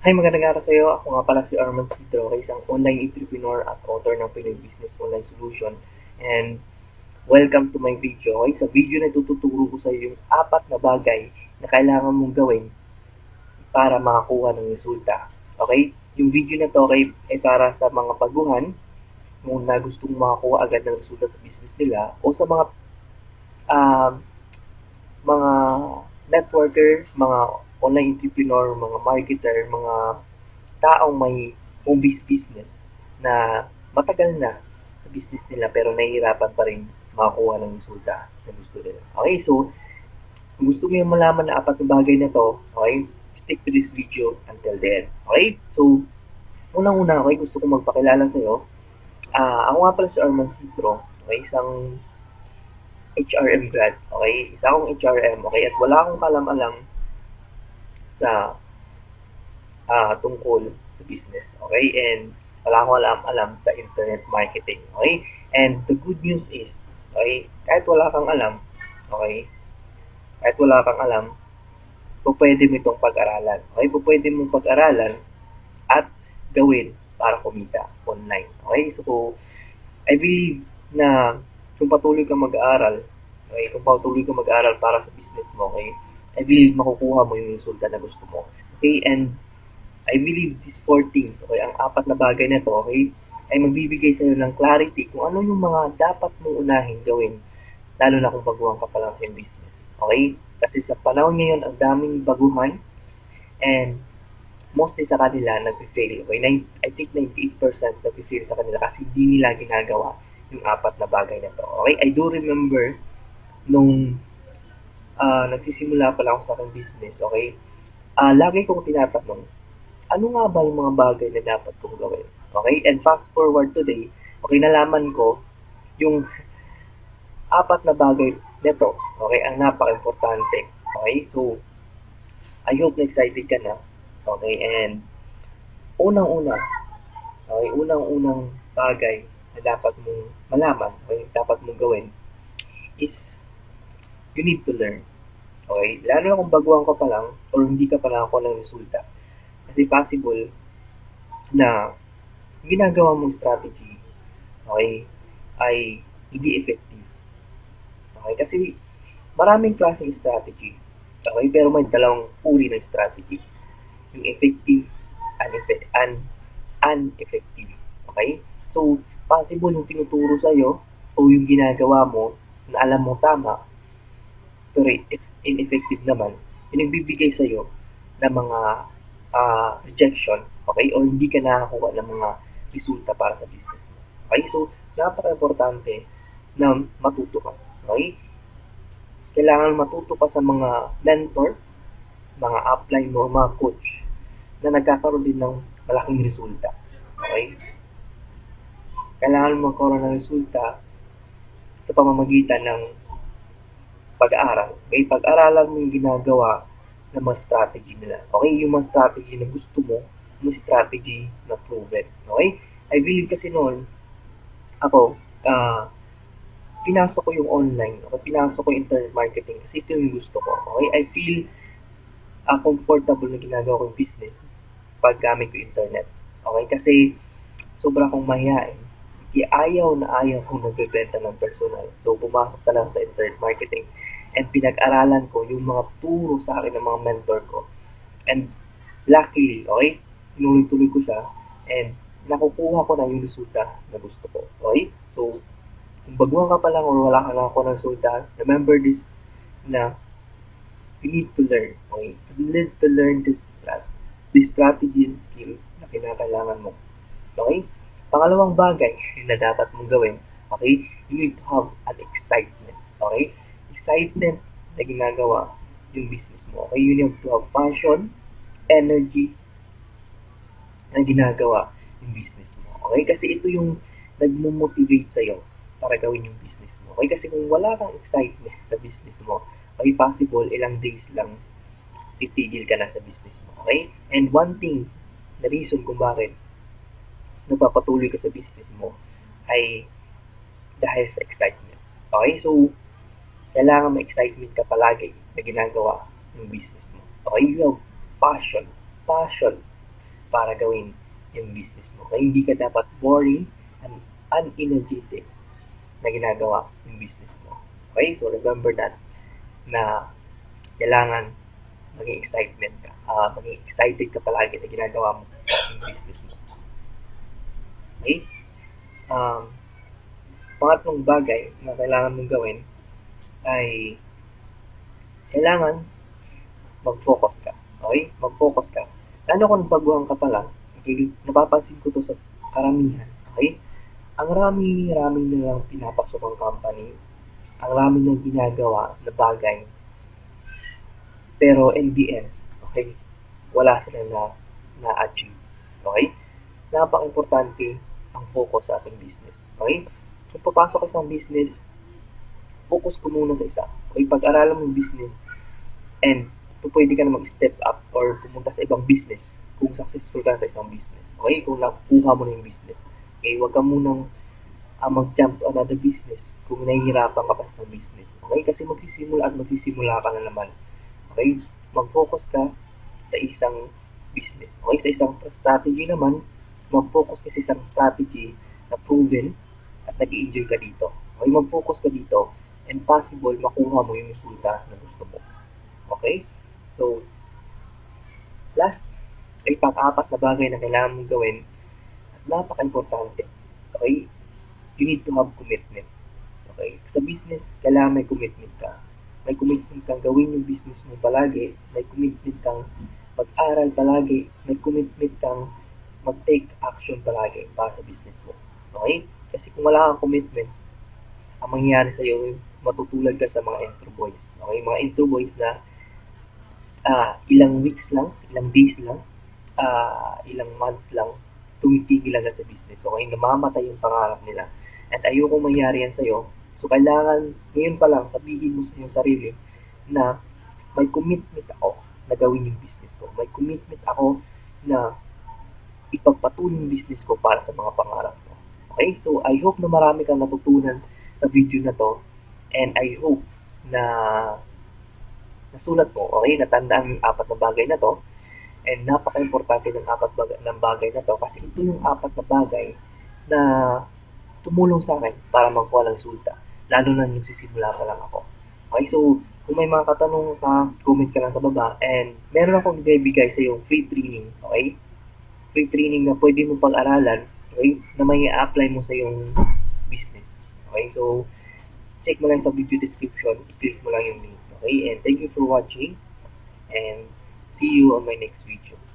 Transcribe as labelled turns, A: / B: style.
A: Hi, magandang araw sa iyo. Ako nga pala si Arman Sidro, isang online entrepreneur at author ng Pinoy Business Online Solution. And welcome to my video. Okay, sa video na tututuro ko sa iyo yung apat na bagay na kailangan mong gawin para makakuha ng resulta. Okay? Yung video na to okay, ay para sa mga baguhan na gustong makakuha agad ng resulta sa business nila o sa mga um, mga networker, mga online entrepreneur, mga marketer, mga taong may home business na matagal na sa business nila pero nahihirapan pa rin makakuha ng resulta na gusto nila. Okay, so kung gusto mo yung malaman na apat na bagay na to, okay, stick to this video until the end. Okay, so unang-una, okay, gusto kong magpakilala sa iyo. Ah, ako nga pala si Arman Citro, okay, isang HRM grad, okay? Isa akong HRM, okay? At wala akong kalam-alam sa ah tungkol sa business, okay? And wala akong alam-alam sa internet marketing, okay? And the good news is, okay, kahit wala kang alam, okay, kahit wala kang alam, pwede mo itong pag-aralan. Okay, pwede mong pag-aralan at gawin para kumita online. Okay, so I believe na kung patuloy ka mag-aaral, okay, kung patuloy ka mag-aaral para sa business mo, okay, I believe makukuha mo yung resulta na gusto mo. Okay, and I believe these four things, okay, ang apat na bagay na to, okay, ay magbibigay sa iyo ng clarity kung ano yung mga dapat mong unahin gawin, lalo na kung baguhan ka pa lang sa business. Okay? Kasi sa panahon ngayon, ang daming baguhan and mostly sa kanila nag-fail. Okay? Nine, I think 98% nag-fail sa kanila kasi hindi nila ginagawa yung apat na bagay na to. Okay? I do remember nung uh, nagsisimula pa lang ako sa aking business, okay? Uh, lagi kong tinatanong, ano nga ba yung mga bagay na dapat kong gawin? Okay? And fast forward today, okay, nalaman ko yung apat na bagay nito, okay, ang napaka-importante. Okay? So, I hope na excited ka na. Okay? And, unang-una, okay, unang-unang bagay na dapat mong malaman, okay, dapat mong gawin, is, you need to learn. Okay? Lalo na kung baguhan ka pa lang, or hindi ka pa nakakuha ng resulta. Kasi possible na ginagawa mong strategy, okay, ay hindi effective. Okay, kasi maraming klaseng strategy. Okay, pero may dalawang uri ng strategy. Yung effective, uneffective, un, uneffective. Okay? So, possible yung tinuturo sa'yo o yung ginagawa mo na alam mo tama, pero ineffective naman, yung nagbibigay sa'yo ng mga uh, rejection, okay, o hindi ka nakakuha ng mga resulta para sa business mo. Okay? So, napaka-importante na matuto ka. Okay? Kailangan matuto ka sa mga mentor, mga upline mo, mga coach na nagkakaroon din ng malaking resulta. Okay? Kailangan magkaroon ng resulta sa pamamagitan ng pag-aaral. Okay? Pag-aralan mo yung ginagawa ng mga strategy nila. Okay? Yung mga strategy na gusto mo, yung strategy na proven. Okay? I believe kasi noon, ako, uh, pinasok ko yung online, okay? pinasok ko yung internet marketing kasi ito yung gusto ko. Okay? I feel uh, comfortable na ginagawa ko yung business pag gamit ko internet. Okay? Kasi sobra akong mahihain. Ayaw na ayaw kong nagbebenta ng personal. So, pumasok talaga sa internet marketing and pinag-aralan ko yung mga turo sa akin ng mga mentor ko. And luckily, okay, tinuloy-tuloy ko siya and nakukuha ko na yung resulta na gusto ko. Okay? So, kung baguhan ka pa lang or wala ka lang ako ng resulta, remember this na you need to learn. Okay? You need to learn this, strat this strategy and skills na kinakailangan mo. Okay? Pangalawang bagay na dapat mong gawin, okay? You need to have an excitement. Okay? Excitement na ginagawa yung business mo. Okay? You need to have passion, energy, na ginagawa yung business mo. Okay? Kasi ito yung nagmo-motivate sa'yo para gawin yung business mo. Okay? Kasi kung wala kang excitement sa business mo, may possible ilang days lang titigil ka na sa business mo. Okay? And one thing, the reason kung bakit nagpapatuloy ka sa business mo ay dahil sa excitement. Okay? So, kailangan may excitement ka palagi na ginagawa ng business mo. Okay? You have passion. Passion para gawin yung business mo. Kaya hindi ka dapat boring and unenergetic na ginagawa yung business mo. Okay? So, remember that na kailangan maging excitement ka. ah maging excited ka palagi na ginagawa mo yung business mo. Okay? Um, pangatlong bagay na kailangan mong gawin ay kailangan mag-focus ka. Okay? Mag-focus ka. Lalo kung baguhan ka pa lang, napapansin ko to sa karamihan. Okay? Ang rami-rami nilang pinapasok ang company, ang rami nilang ginagawa na bagay, pero end, okay, wala sila na na-achieve. Okay? Napaka-importante focus sa ating business. Okay? Kung papasok ka sa business, focus ko muna sa isa. Okay? Pag-aralan mo yung business, and kung pwede ka na mag-step up or pumunta sa ibang business kung successful ka sa isang business. Okay? Kung nakuha mo na yung business. Okay? Huwag ka munang uh, mag-jump to another business kung nahihirapan ka pa sa business. Okay? Kasi magsisimula at magsisimula ka na naman. Okay? Mag-focus ka sa isang business. Okay? Sa isang strategy naman, mag-focus ka sa strategy na proven at nag-enjoy ka dito. Okay? Mag-focus ka dito and possible makuha mo yung resulta na gusto mo. Okay? So, last ay pang-apat na bagay na kailangan mong gawin at napaka-importante. Okay? You need to have commitment. Okay? Sa business, kailangan may commitment ka. May commitment kang gawin yung business mo palagi. May commitment kang mag-aral palagi. May commitment kang mag-take action palagi para sa business mo. Okay? Kasi kung wala kang commitment, ang mangyayari sa iyo, matutulad ka sa mga intro boys. Okay? Mga intro boys na ah, ilang weeks lang, ilang days lang, ah, ilang months lang, tumitigil agad sa business. Okay? Namamatay yung pangarap nila. At ayoko mangyari yan sa'yo. So, kailangan, ngayon pa lang, sabihin mo sa iyong sarili na may commitment ako na gawin yung business ko. May commitment ako na yung business ko para sa mga pangarap ko. Okay? So, I hope na marami kang natutunan sa video na to. And I hope na nasulat mo, okay? Natandaan yung apat na bagay na to. And napaka-importante ng apat bagay, ng bagay na to kasi ito yung apat na bagay na tumulong sa akin para magkuha ng resulta. Lalo na yung sisimula pa lang ako. Okay, so kung may mga katanong ka, comment ka lang sa baba. And meron akong ibibigay sa yung free training. Okay? Free training na pwede mo pag-aralan. Okay? Na may apply mo sa yung business. Okay? So, check mo lang sa video description. I-click mo lang yung link. Okay? And thank you for watching. And see you on my next video.